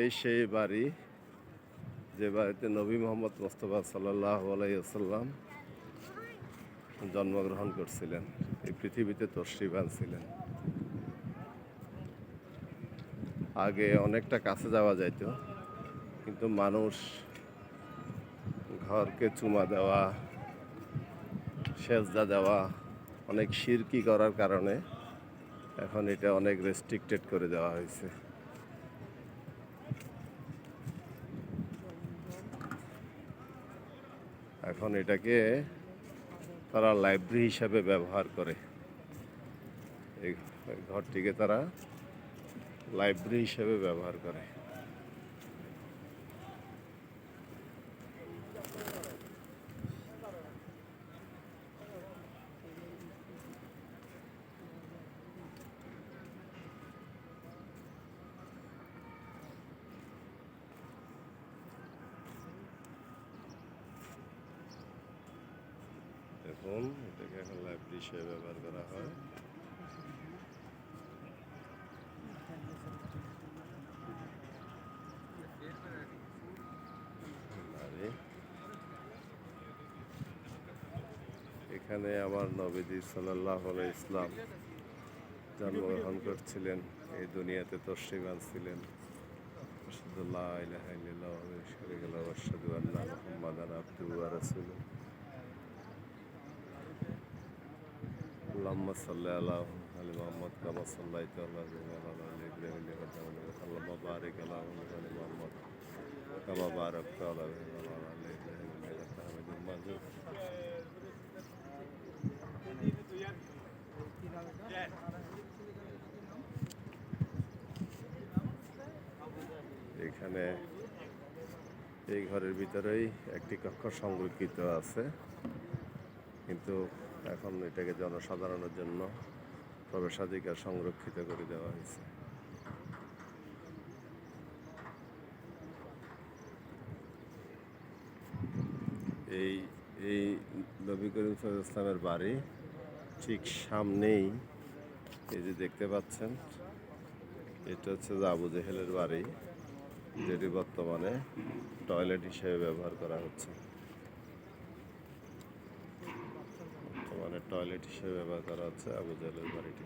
এই সেই বাড়ি যে বাড়িতে নবী মোহাম্মদ মোস্তফা সাল্লাহ আলাইসাল্লাম জন্মগ্রহণ করছিলেন। এই পৃথিবীতে তশ্রিবান ছিলেন। আগে অনেকটা কাছে যাওয়া যাইত, কিন্তু মানুষ ঘরকে চুমা দেওয়া, সেজদা দেওয়া, অনেক শিরকি করার কারণে এখন এটা অনেক রেস্ট্রিক্টেড করে দেওয়া হয়েছে। এখন এটাকে তারা লাইব্রেরি হিসাবে ব্যবহার করে। এই ঘরটিকে তারা লাইব্রেরি হিসাবে ব্যবহার করে। এখন এটাকে এখন লাইব্রেরি হিসেবে ব্যবহার করা হয়। এখানে আমার নবীজি সাল্লাহ ইসলাম জন্মগ্রহণ করছিলেন, এই দুনিয়াতে তশ্রিবান ছিলেন আশহাদুল্লাহ ইলাহা ইল্লাল্লাহ اللهم صل على آل محمد كما صليت على إبراهيم وعلى آل إبراهيم إنك حميد مجيد اللهم بارك على آل محمد كما باركت على إبراهيم وعلى آل إبراهيم إنك حميد مجيد এখানে এই ঘরের ভিতরেই একটি কক্ষ সংরক্ষিত আছে কিন্তু এখন এটাকে জনসাধারণের জন্য প্রবেশাধিকার সংরক্ষিত করে দেওয়া হয়েছে। এই এই নবী করিম ইসলামের বাড়ি ঠিক সামনেই, এই যে দেখতে পাচ্ছেন, এটা হচ্ছে আবু জেহেলের বাড়ি, যেটি বর্তমানে টয়লেট হিসেবে ব্যবহার করা হচ্ছে। মানে টয়লেট হিসেবে ব্যবহার করা হচ্ছে আবু জালের বাড়িটি।